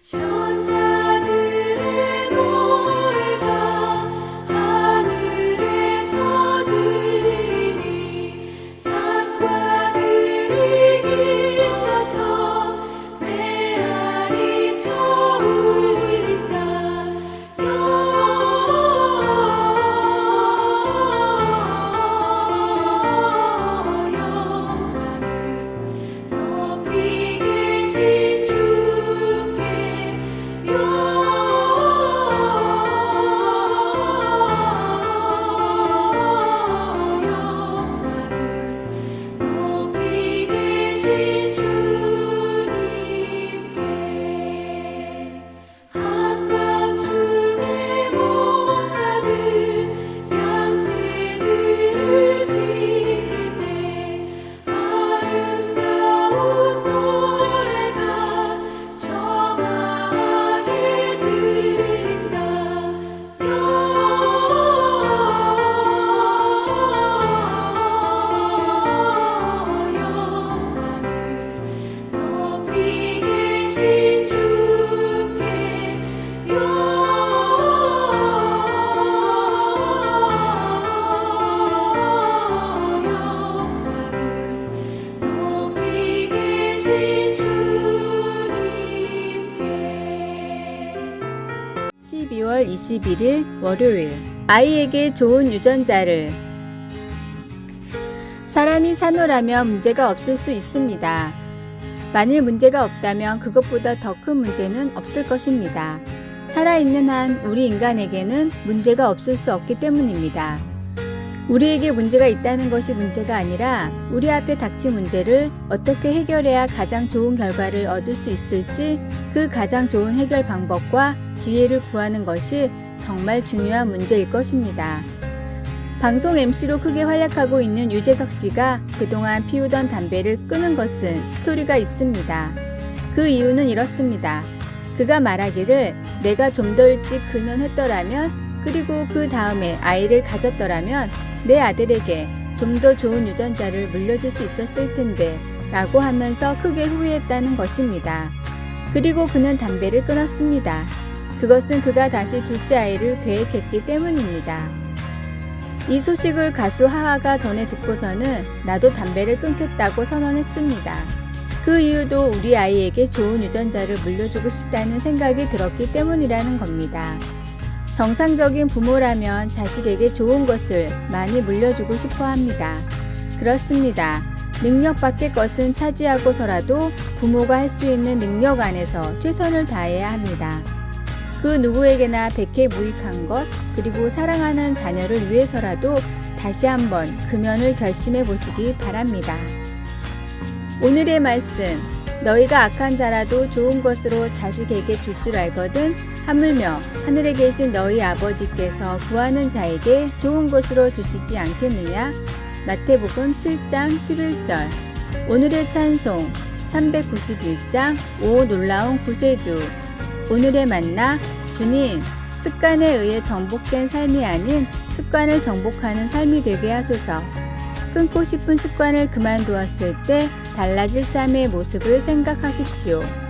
就 12월 21일 월요일 아이에게 좋은 유전자를 사람이 사노라면 문제가 없을 수 있습니다. 만일 문제가 없다면 그것보다 더 큰 문제는 없을 것입니다. 살아있는 한 우리 인간에게는 문제가 없을 수 없기 때문입니다. 우리에게 문제가 있다는 것이 문제가 아니라 우리 앞에 닥친 문제를 어떻게 해결해야 가장 좋은 결과를 얻을 수 있을지 그 가장 좋은 해결 방법과 지혜를 구하는 것이 정말 중요한 문제일 것입니다. 방송 MC로 크게 활약하고 있는 유재석 씨가 그동안 피우던 담배를 끊은 것은 스토리가 있습니다. 그 이유는 이렇습니다. 그가 말하기를 내가 좀 더 일찍 금연했더라면 그리고 그 다음에 아이를 가졌더라면 내 아들에게 좀 더 좋은 유전자를 물려줄 수 있었을 텐데 라고 하면서 크게 후회했다는 것입니다. 그리고 그는 담배를 끊었습니다. 그것은 그가 다시 둘째 아이를 계획했기 때문입니다. 이 소식을 가수 하하가 전에 듣고서는 나도 담배를 끊겠다고 선언했습니다. 그 이유도 우리 아이에게 좋은 유전자를 물려주고 싶다는 생각이 들었기 때문이라는 겁니다. 정상적인 부모라면 자식에게 좋은 것을 많이 물려주고 싶어 합니다. 그렇습니다. 능력 밖의 것은 차지하고서라도 부모가 할 수 있는 능력 안에서 최선을 다해야 합니다. 그 누구에게나 백해무익한 것, 그리고 사랑하는 자녀를 위해서라도 다시 한번 금연을 결심해 보시기 바랍니다. 오늘의 말씀, 너희가 악한 자라도 좋은 것으로 자식에게 줄 줄 알거든 하물며 하늘에 계신 너희 아버지께서 구하는 자에게 좋은 것으로 주시지 않겠느냐? 마태복음 7장 11절 오늘의 찬송 391장 오 놀라운 구세주 오늘의 만나 주님 습관에 의해 정복된 삶이 아닌 습관을 정복하는 삶이 되게 하소서 끊고 싶은 습관을 그만두었을 때 달라질 삶의 모습을 생각하십시오.